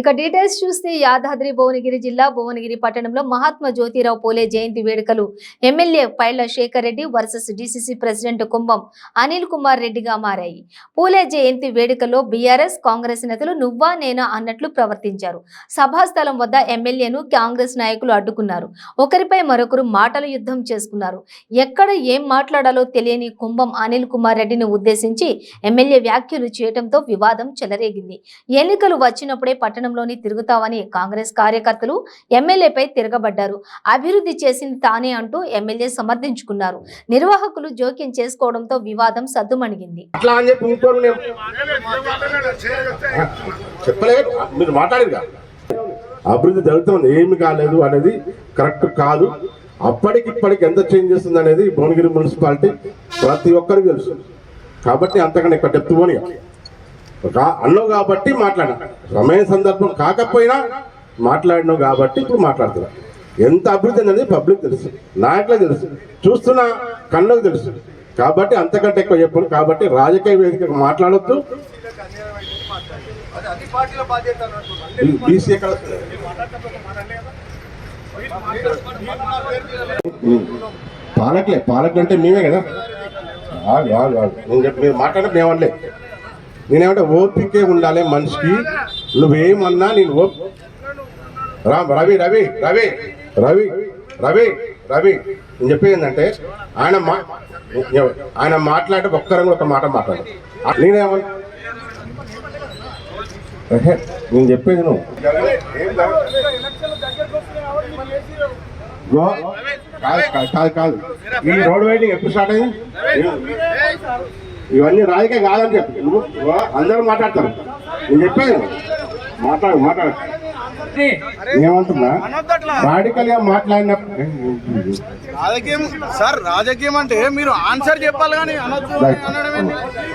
ఇక డీటెయిల్స్ చూస్తే యాదాద్రి భువనగిరి జిల్లా భువనగిరి పట్టణంలో మహాత్మా జ్యోతిరావు పూలే జయంతి వేడుకలు. MLA Paila Sekhar Reddy versus DCC president Kumbham Anil Kumar రెడ్డిగా మారాయి. పూలే జయంతి వేడుకలో బీఆర్ఎస్ కాంగ్రెస్ నేతలు నువ్వా నేనా అన్నట్లు ప్రవర్తించారు. సభాస్థలం వద్ద ఎమ్మెల్యేను కాంగ్రెస్ నాయకులు అడ్డుకున్నారు. ఒకరిపై మరొకరు మాటల యుద్ధం చేసుకున్నారు. ఎక్కడ ఏం మాట్లాడాలో తెలియని కుంభం అనిల్ కుమార్ రెడ్డిని ఉద్దేశించి ఎమ్మెల్యే వ్యాఖ్యలు చేయడంతో వివాదం చెలరేగింది. ఎన్నికలు వచ్చినప్పుడే పట్టణ పట్టణంలోని తిరుగుతామని కాంగ్రెస్ కార్యకర్తలు ఎమ్మెల్యేపై తిరగబడ్డారు. అభివృద్ధి చేసింది తానే అంటూ ఎమ్మెల్యే సమర్థించుకున్నారు. నిర్వాహకులు జోక్యం చేసుకోవడంతో వివాదం సద్దుమణిగింది. అభివృద్ధి జరుగుతుంది ఏమి కాలేదు అనేది కరెక్ట్ కాదు. అప్పటికిప్పటికి ఎంత చేంజ్ చేస్తుంది అనేది భువనగిరి మున్సిపాలిటీ ప్రతి ఒక్కరికి తెలుసు. కాబట్టి అంతకన్నా ఇక్కడ డెప్త్ పోనీ అన్నావు కాబట్టి మాట్లాడా. సమయ సందర్భం కాకపోయినా మాట్లాడినావు కాబట్టి ఇప్పుడు మాట్లాడుతున్నా. ఎంత అభివృద్ధి అనేది పబ్లిక్ తెలుసు నాయకులకు తెలుసు చూస్తున్న కళ్ళకు తెలుసు. కాబట్టి అంతకంటే ఎక్కువ చెప్పను. కాబట్టి రాజకీయ వేదిక మాట్లాడొద్దు. పాలకులే పాలకులు అంటే మేమే కదా. ఆగు, ఆగు, ఆగు. నేను చెప్పి మీరు మాట్లాడే మేమనలే నేనేమంటే ఓపికే ఉండాలి మనిషికి. నువ్వేమన్నా నేను ఓప్ రామ్ రవి రవి రవి రవి రవి రవి. నేను చెప్పేది ఏంటంటే ఆయన మా ఆయన మాట్లాడే ఒక్కరం ఒక మాట మాట్లాడు. నేనేమన్నా నేను చెప్పేది నువ్వు. గో కాదు కాదు, కాదు కాదు. ఈ రోడ్ వెయిటింగ్ ఎప్పుడు స్టార్ట్ అయింది? ఇవన్నీ రాజకీయ కాదని చెప్పి. నువ్వు అందరూ మాట్లాడతారు. నేను చెప్పేది నువ్వు. మాట్లాడు మాట్లాడు. ఏమంటున్నా? రాడికల్గా మాట్లాడినప్పుడు రాజకీయం సార్ రాజకీయం అంటే మీరు ఆన్సర్ చెప్పాలి కానీ?